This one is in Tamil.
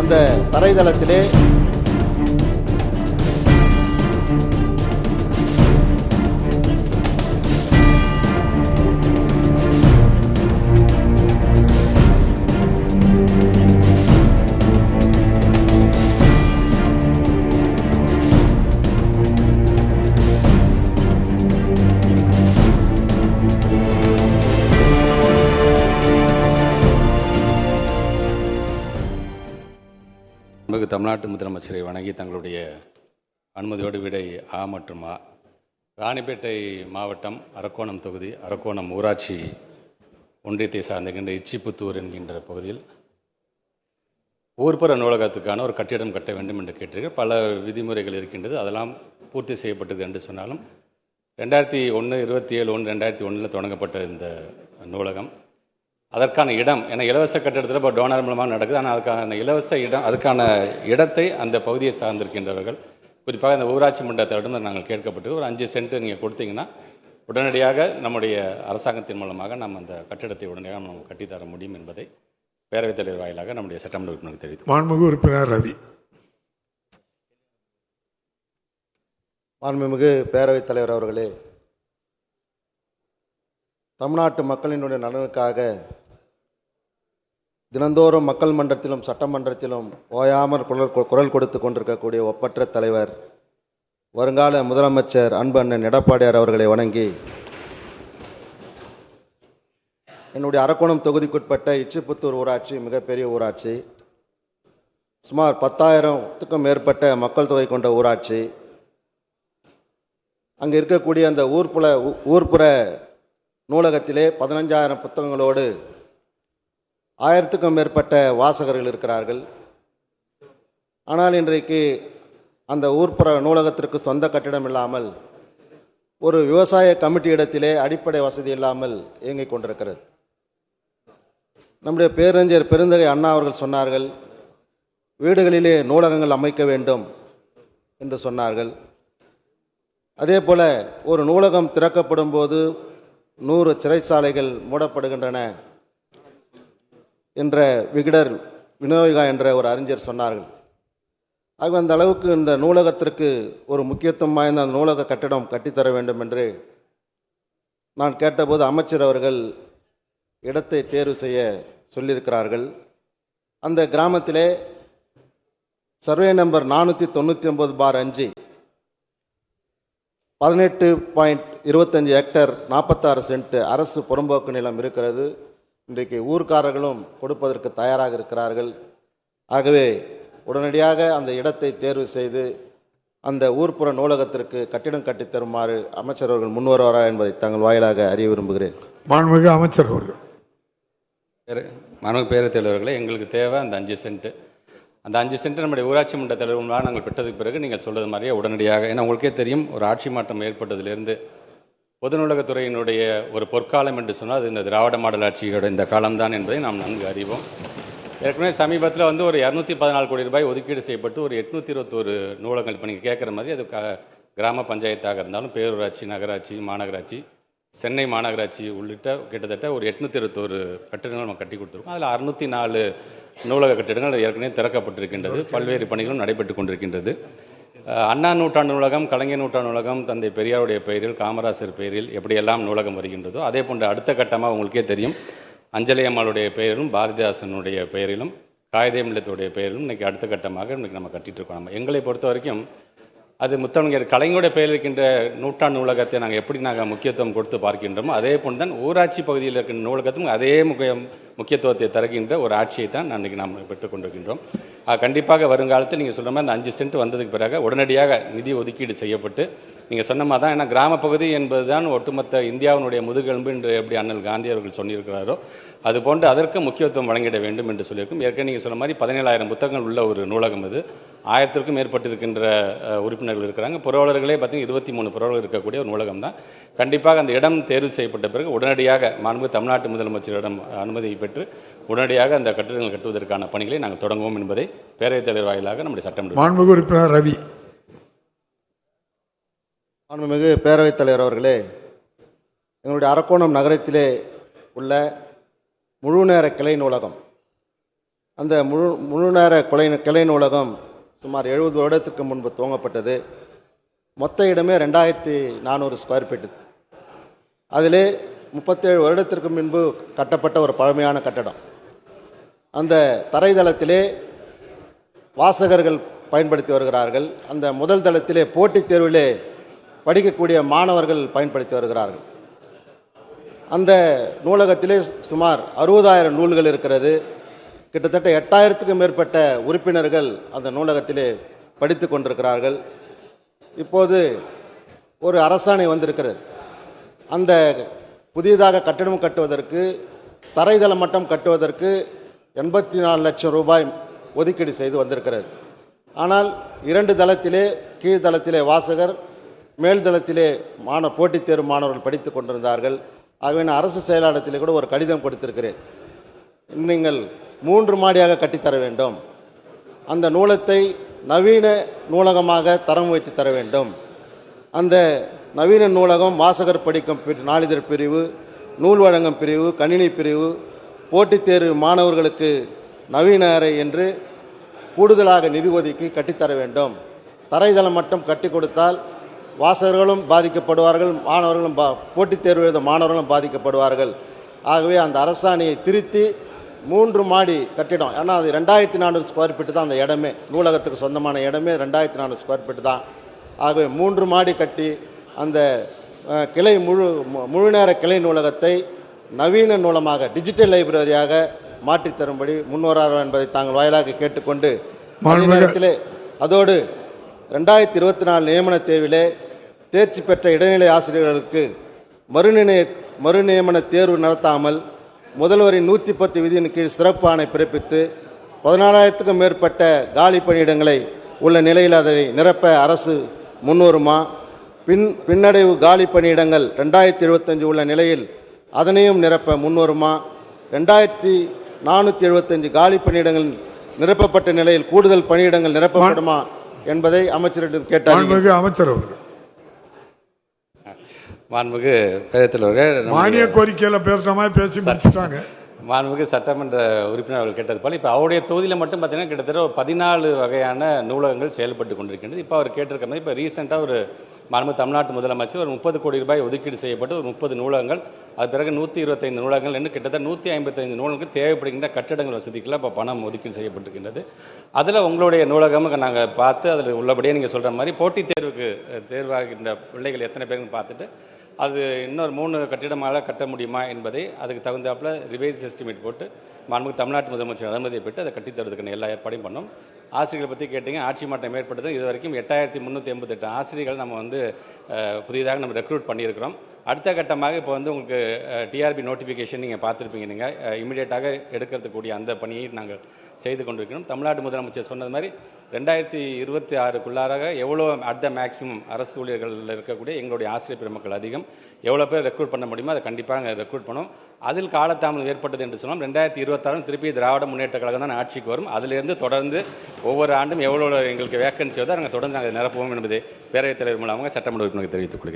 அந்த தரைதளத்திலே தமிழ்நாட்டு முதலமைச்சரை வணங்கி தங்களுடைய அனுமதியோடு விடை ஆ மற்றும் ஆ. ராணிப்பேட்டை மாவட்டம் அரக்கோணம் தொகுதி அரக்கோணம் ஊராட்சி ஒன்றியத்தை சார்ந்துகின்ற இச்சிப்புத்தூர் என்கின்ற பகுதியில் ஊர்ப்புற நூலகத்துக்கான ஒரு கட்டிடம் கட்ட வேண்டும் என்று கேட்டிருக்க பல விதிமுறைகள் இருக்கின்றது. அதெல்லாம் பூர்த்தி செய்யப்பட்டது என்று சொன்னாலும் ரெண்டாயிரத்தி ஒன்று இருபத்தி ஏழு ஒன்று ரெண்டாயிரத்தி ஒன்றில் தொடங்கப்பட்ட இந்த நூலகம் அதற்கான இடம் ஏன்னா இலவச கட்டிடத்தில் இப்போ டோனர் மூலமாக நடக்குது. ஆனால் அதுக்கான இலவச இடம் அதுக்கான இடத்தை அந்த பகுதியை சார்ந்திருக்கின்றவர்கள் குறிப்பாக இந்த ஊராட்சி மன்றத்திடம் நாங்கள் கேட்கப்பட்டு ஒரு அஞ்சு சென்ட் நீங்கள் கொடுத்தீங்கன்னா உடனடியாக நம்முடைய அரசாங்கத்தின் மூலமாக நம்ம அந்த கட்டிடத்தை உடனடியாக நம்ம கட்டித்தர முடியும் என்பதை பேரவைத் தலைவர் வாயிலாக நம்முடைய சட்டமன்ற உறுப்பினருக்கு தெரிவித்து மாண்புமிகு உறுப்பினர் ரவி. மாண்புமிகு பேரவைத் தலைவர் அவர்களே தமிழ்நாட்டு மக்களினுடைய நலனுக்காக தினந்தோறும் மக்கள் மன்றத்திலும் சட்டமன்றத்திலும் ஓயாமல் குரல் குரல் கொடுத்து கொண்டிருக்கக்கூடிய ஒப்பற்ற தலைவர் வருங்கால முதலமைச்சர் அன்பு அண்ணன் எடப்பாடியார் அவர்களை வணங்கி என்னுடைய அரக்கோணம் தொகுதிக்குட்பட்ட இச்சிப்புத்தூர் ஊராட்சி மிகப்பெரிய ஊராட்சி சுமார் பத்தாயிரத்துக்கும் மேற்பட்ட மக்கள் தொகை கொண்ட ஊராட்சி அங்கே இருக்கக்கூடிய அந்த ஊர்ப்புற ஊ- ஊர்ப்புற நூலகத்திலே பதினஞ்சாயிரம் புத்தகங்களோடு ஆயிரத்துக்கும் மேற்பட்ட வாசகர்கள் இருக்கிறார்கள். ஆனால் இன்றைக்கு அந்த ஊர்ப்புற நூலகத்திற்கு சொந்த கட்டிடம் இல்லாமல் ஒரு விவசாய கமிட்டி இடத்திலே அடிப்படை வசதி இல்லாமல் இயங்கிக் கொண்டிருக்கிறது. நம்முடைய பேரறிஞர் பெருந்தகை அண்ணா அவர்கள் சொன்னார்கள் வீடுகளிலே நூலகங்கள் அமைக்க வேண்டும் என்று சொன்னார்கள். அதே போல ஒரு நூலகம் திறக்கப்படும் போது நூறு சிறைச்சாலைகள் மூடப்படுகின்றன. என்ற விகடர் வினோவிகா என்ற ஒரு அறிஞர் சொன்னார்கள். ஆக அந்த அளவுக்கு இந்த நூலகத்திற்கு ஒரு முக்கியத்துவம் வாய்ந்த அந்த நூலக கட்டிடம் கட்டித்தர வேண்டும் என்று நான் கேட்டபோது அமைச்சர் அவர்கள் இடத்தை தேர்வு செய்ய சொல்லியிருக்கிறார்கள். அந்த கிராமத்திலே சர்வே நம்பர் நானூற்றி தொண்ணூற்றி ஒன்பது பார் அஞ்சு பதினெட்டு பாயிண்ட் இருபத்தஞ்சி ஹெக்டர் நாற்பத்தாறு சென்ட் அரசு புறம்போக்கு நிலம் இருக்கிறது. இன்றைக்கு ஊர்க்காரர்களும் கொடுப்பதற்கு தயாராக இருக்கிறார்கள். ஆகவே உடனடியாக அந்த இடத்தை தேர்வு செய்து அந்த ஊர்ப்புற நூலகத்திற்கு கட்டிடம் கட்டித் தருமாறு அமைச்சர் அவர்கள் முன்வருவாரா என்பதை தங்கள் வாயிலாக அறிய விரும்புகிறேன். மாண்புமிகு அமைச்சர் அவர்கள். பேரு மனு பேரவைத் தலைவர்களே எங்களுக்கு தேவை அந்த அஞ்சு சென்ட்டு. அந்த அஞ்சு சென்ட் நம்முடைய ஊராட்சி மன்ற தலைவர்களாக நாங்கள் பெற்றதுக்கு பிறகு நீங்கள் சொல்றது மாதிரியே உடனடியாக ஏன்னா உங்களுக்கே தெரியும் ஒரு ஆட்சி மாற்றம் ஏற்பட்டதிலிருந்து பொது நூலகத்துறையினுடைய ஒரு பொற்காலம் என்று சொன்னால் அது இந்த திராவிட மாடல் ஆட்சியோட இந்த காலம்தான் என்பதை நாம் நன்கு அறிவோம். ஏற்கனவே சமீபத்தில் வந்து ஒரு இரநூத்தி பதினாலு கோடி ரூபாய் ஒதுக்கீடு செய்யப்பட்டு ஒரு எட்நூற்றி இருபத்தோரு நூலகங்கள் இப்போ நீங்கள் கேட்குற மாதிரி அது க- கிராம பஞ்சாயத்தாக இருந்தாலும் பேரூராட்சி நகராட்சி மாநகராட்சி சென்னை மாநகராட்சி உள்ளிட்ட கிட்டத்தட்ட ஒரு எட்நூற்றி இருபத்தோரு கட்டிடங்கள் நம்ம கட்டி கொடுத்துருக்கோம். அதில் அறுநூற்றி நாலு நூலக கட்டிடங்கள் ஏற்கனவே திறக்கப்பட்டிருக்கின்றது. பல்வேறு பணிகளும் நடைபெற்று கொண்டிருக்கின்றது. அண்ணா நூற்றாண்டு நூலகம் கலைஞர் நூற்றாண்டு நூலகம் தந்தை பெரியாருடைய பெயரில் காமராசர் பெயரில் எப்படியெல்லாம் நூலகம் வருகின்றதோ அதே போன்ற அடுத்த கட்டமாக உங்களுக்கே தெரியும். அஞ்சலி அம்மாளுடைய பெயரிலும் பாரதிதாசனுடைய பெயரிலும் காயதேமில்லத்துடைய பெயரிலும் இன்றைக்கி அடுத்த கட்டமாக இன்றைக்கி நம்ம கட்டிகிட்டு இருக்கோம். நம்ம எங்களை பொறுத்த வரைக்கும் அது முத்தமிழர் கலைஞருடைய பெயரில் இருக்கின்ற நூற்றாண்டு நூலகத்தை நாங்கள் எப்படி நாங்கள் முக்கியத்துவம் கொடுத்து பார்க்கின்றோமோ அதே போன்று தான் ஊராட்சி பகுதியில் இருக்கின்ற நூலகத்துக்கும் அதே முக்கிய முக்கியத்துவத்தை தருகின்ற ஒரு ஆட்சியை தான் நான் இன்றைக்கி நாம் பெற்றுக்கொண்டிருக்கின்றோம் கண்டிப்பாக வருங்காலத்தில் நீங்கள் சொல்கிற மாதிரி அந்த அஞ்சு சென்ட் வந்ததுக்கு பிறகு உடனடியாக நிதி ஒதுக்கீடு செய்யப்பட்டு நீங்கள் சொன்ன மாதிரி தான் ஏன்னா கிராமப்பகுதி என்பது தான் ஒட்டுமொத்த இந்தியாவினுடைய முதுகெலும்பு என்று எப்படி அண்ணல் காந்தி அவர்கள் சொல்லியிருக்கிறாரோ அதுபோன்று அதற்கு முக்கியத்துவம் வழங்கிட வேண்டும் என்று சொல்லியிருக்கும். ஏற்கனவே நீங்கள் சொன்ன மாதிரி பதினேழாயிரம் புத்தகங்கள் உள்ள ஒரு நூலகம் இது ஆயிரத்திற்கும் மேற்பட்டிருக்கின்ற உறுப்பினர்கள் இருக்கிறாங்க. புரவலர்களே பார்த்தீங்கன்னா இருபத்தி மூணு புரவலர்கள் இருக்கக்கூடிய ஒரு நூலகம் தான். கண்டிப்பாக அந்த இடம் தேர்வு செய்யப்பட்ட பிறகு உடனடியாக மாண்பு தமிழ்நாட்டு முதலமைச்சரிடம் அனுமதியை பெற்று உடனடியாக அந்த கட்டிடங்கள் கட்டுவதற்கான பணிகளை நாங்கள் தொடங்குவோம் என்பதை பேரவைத் தலைவர் வாயிலாக நம்முடைய சட்டமன்ற மாண்புமிகு உறுப்பினர் ரவி. மாண்புமிகு பேரவைத் தலைவர் அவர்களே எங்களுடைய அரக்கோணம் நகரத்திலே உள்ள முழு நேர கிளை நூலகம் அந்த முழு முழு நேர கொலை கிளை நூலகம் சுமார் எழுபது வருடத்துக்கு முன்பு துவங்கப்பட்டது. மொத்த இடமே ரெண்டாயிரத்தி நானூறு ஸ்கொயர் ஃபீட்டு அதிலே முப்பத்தேழு வருடத்திற்கு முன்பு கட்டப்பட்ட ஒரு பழமையான கட்டடம். அந்த தரைதளத்திலே வாசகர்கள் பயன்படுத்தி வருகிறார்கள். அந்த முதல் தளத்திலே போட்டித் தேர்விலே படிக்கக்கூடிய மாணவர்கள் பயன்படுத்தி வருகிறார்கள். அந்த நூலகத்திலே சுமார் அறுபதாயிரம் நூல்கள் இருக்கிறது. கிட்டத்தட்ட எட்டாயிரத்துக்கும் மேற்பட்ட உறுப்பினர்கள் அந்த நூலகத்திலே படித்து கொண்டிருக்கிறார்கள். இப்போது ஒரு அரசாணை வந்திருக்கிறது. அந்த புதியதாக கட்டடம் கட்டுவதற்கு தரைதளம் மட்டம் கட்டுவதற்கு எண்பத்தி நாலு லட்சம் ரூபாய் ஒதுக்கீடு செய்து வந்திருக்கிறது. ஆனால் இரண்டு தளத்திலே கீழ் தளத்திலே வாசகர் மேல் தளத்திலே மாண போட்டித் தேர்வு மாணவர்கள் படித்து கொண்டிருந்தார்கள். ஆகவே நான் அரசு செயலாளத்திலே கூட ஒரு கடிதம் கொடுத்திருக்கிறேன். நீங்கள் மூன்று மாடியாக கட்டித்தர வேண்டும். அந்த நூலத்தை நவீன நூலகமாக தரம் வைத்து தர வேண்டும். அந்த நவீன நூலகம் வாசகர் படிக்கும் பிரி- நாளிதழ் பிரிவு நூல் வழங்கும் பிரிவு கணினி பிரிவு போட்டித் தேர்வு மாணவர்களுக்கு நவீன அறை என்று கூடுதலாக நிதி ஒதுக்கி கட்டித்தர வேண்டும். தரைதளம் மட்டும் கட்டி கொடுத்தால் வாசகர்களும் பாதிக்கப்படுவார்கள் மாணவர்களும் பா போட்டித் தேர்வு எழுத மாணவர்களும் பாதிக்கப்படுவார்கள். ஆகவே அந்த அரசாணையை திருத்தி மூன்று மாடி கட்டிடம் ஏன்னா அது ரெண்டாயிரத்தி நானூறு ஸ்கொயர் ஃபீட்டு தான் அந்த இடமே நூலகத்துக்கு சொந்தமான இடமே ரெண்டாயிரத்தி நானூறு ஸ்கொயர் ஃபீட்டு தான். ஆகவே மூன்று மாடி கட்டி அந்த கிளை முழு முழு நேர கிளை நூலகத்தை நவீன நூலமாக டிஜிட்டல் லைப்ரரியாக மாற்றித் தரும்படி முன்வரார் என்பதை தாங்கள் வாயிலாக கேட்டுக்கொண்டு நேரத்திலே அதோடு ரெண்டாயிரத்தி இருபத்தி நாலு நியமன தேர்விலே தேர்ச்சி பெற்ற இடைநிலை ஆசிரியர்களுக்கு மறுநிலைய மறுநியமன தேர்வு நடத்தாமல் முதல்வரின் நூற்றி பத்து விதியின் கீழ் சிறப்பு ஆணை பிறப்பித்து பதினாலாயிரத்துக்கும் மேற்பட்ட காலி பணியிடங்களை உள்ள நிலையில் அதை நிரப்ப அரசு முன்வருமா? பின் பின்னடைவு காலி பணியிடங்கள் ரெண்டாயிரத்தி எழுபத்தஞ்சு உள்ள நிலையில் அதனையும் நிரப்ப முன்வருமா? ரெண்டாயிரத்தி நானூற்றி எழுபத்தஞ்சு காலி பணியிடங்கள் நிரப்பப்பட்ட நிலையில் கூடுதல் பணியிடங்கள் நிரப்பப்படுமா என்பதை அமைச்சரிடம் கேட்டார். மாண்புமிகு அமைச்சர் அவர்கள். மாண்புமிகு பேரத்தில் மானிய கோரிக்கையில பேசுற மாதிரி பேசி முடிச்சுட்டாங்க. மாண்புமிகு சட்டமன்ற உறுப்பினர் அவர்கள் கேட்டது போல இப்போ அவருடைய தொகுதியில் மட்டும் பார்த்தீங்கன்னா கிட்டத்தட்ட ஒரு பதினாலு வகையான நூலகங்கள் செயல்பட்டு கொண்டிருக்கின்றது. இப்போ அவர் கேட்டிருக்க மாதிரி இப்போ ரீசெண்டாக ஒரு மாண்பு தமிழ்நாட்டு முதலமைச்சர் ஒரு முப்பது கோடி ரூபாய் ஒதுக்கீடு செய்யப்பட்டு ஒரு முப்பது நூலகங்கள் அது பிறகு நூற்றி இருபத்தைந்து நூலகங்கள் என்று கிட்டத்தட்ட நூற்றி ஐம்பத்தைந்து நூலகங்களுக்கு தேவைப்படுகின்ற கட்டிடங்கள் வசதிக்கெல்லாம் இப்போ பணம் ஒதுக்கீடு செய்யப்பட்டிருக்கின்றது. அதில் உங்களுடைய நூலகம் நாங்கள் பார்த்து அதில் உள்ளபடியே நீங்கள் சொல்கிற மாதிரி போட்டித் தேர்வுக்கு தேர்வாகின்ற பிள்ளைகள் எத்தனை பேருன்னு பார்த்துட்டு அது இன்னொரு மூணு கட்டிடமாக கட்ட முடியுமா என்பதை அதுக்கு தகுந்தாப்பில் ரிவைஸ் எஸ்டிமேட் போட்டு மாண்புமிகு தமிழ்நாட்டு முதலமைச்சர் அனுமதியை பெற்று அதை கட்டித்தரதுக்கான எல்லா ஏற்பாடையும் பண்ணோம். ஆசிரியர்களை பற்றி கேட்டீங்க ஆட்சி மாற்றம் ஏற்பட்டது. இது வரைக்கும் எட்டாயிரத்தி முந்நூற்றி எண்பத்தெட்டு ஆசிரியர்கள் நம்ம வந்து புதிதாக நம்ம ரெக்ரூட் பண்ணியிருக்கிறோம். அடுத்த கட்டமாக இப்போ வந்து உங்களுக்கு டிஆர்பி நோட்டிஃபிகேஷன் நீங்கள் பார்த்துருப்பீங்க நீங்கள் இமீடியட்டாக எடுக்கிறதுக்கூடிய அந்த பணியை நாங்கள் செய்து கொண்டிருக்கிறோம். தமிழ்நாடு முதலமைச்சர் சொன்னது மாதிரி ரெண்டாயிரத்தி இருபத்தி ஆறுக்குள்ளாராக எவ்வளோ அட் த மேக்ஸிமம் அரசு ஊழியர்களில் இருக்கக்கூடிய எங்களுடைய ஆசிரியர் பெருமக்கள் அதிகம் எவ்வளோ பேர் ரெக்ரூட் பண்ண முடியுமோ அதை கண்டிப்பாக நாங்கள் ரெக்ரூட் பண்ணோம் அதில் காலத்தாமதம் ஏற்பட்டது என்று சொன்னோம் ரெண்டாயிரத்தி இருபத்தாறு திருப்பி திராவிட முன்னேற்ற கழகம் தான் ஆட்சிக்கு வரும். அதிலிருந்து தொடர்ந்து ஒவ்வொரு ஆண்டும் எவ்வளோ எங்களுக்கு வேக்கன்சி வருதோ நாங்கள் தொடர்ந்து நாங்கள் நிரப்புவோம் என்பதை பேரவைத் தலைவர் மூலமாக சட்டமன்ற உறுப்பினருக்கு தெரிவித்துக் கொள்கிறேன்.